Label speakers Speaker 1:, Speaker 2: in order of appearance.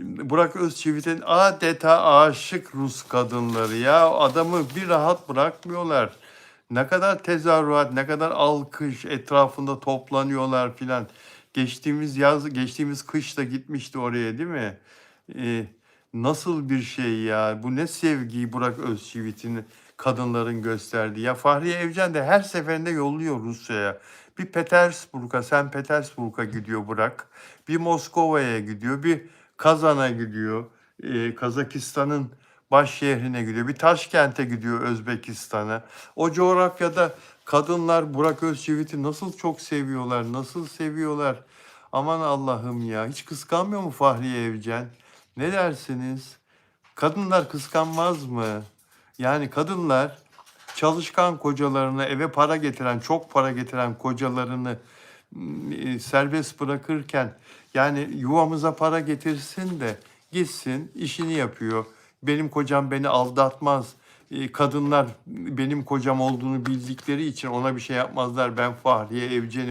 Speaker 1: Burak Özçivit'in adeta aşık Rus kadınları ya adamı bir rahat bırakmıyorlar. Ne kadar tezahürat, ne kadar alkış etrafında toplanıyorlar filan. Geçtiğimiz yaz, geçtiğimiz kışta gitmişti oraya değil mi? Ee, nasıl bir şey ya? Bu ne sevgiyi Burak Özçivit'in kadınların gösterdiği. Ya Fahriye Evcen de her seferinde yolluyor Rusya'ya. Bir Petersburg'a, Sen Petersburg'a gidiyor Burak. Bir Moskova'ya gidiyor, bir Kazan'a gidiyor. Ee, Kazakistan'ın baş şehrine gidiyor. Bir Taşkent'e gidiyor Özbekistan'a. O coğrafyada kadınlar Burak Özçivit'i nasıl çok seviyorlar, nasıl seviyorlar. Aman Allah'ım ya. Hiç kıskanmıyor mu Fahriye Evcen? Ne dersiniz? Kadınlar kıskanmaz mı? Yani kadınlar çalışkan kocalarını, eve para getiren, çok para getiren kocalarını e, serbest bırakırken yani yuvamıza para getirsin de gitsin işini yapıyor. Benim kocam beni aldatmaz. E, Kadınlar benim kocam olduğunu bildikleri için ona bir şey yapmazlar. Ben Fahriye Evcen'im.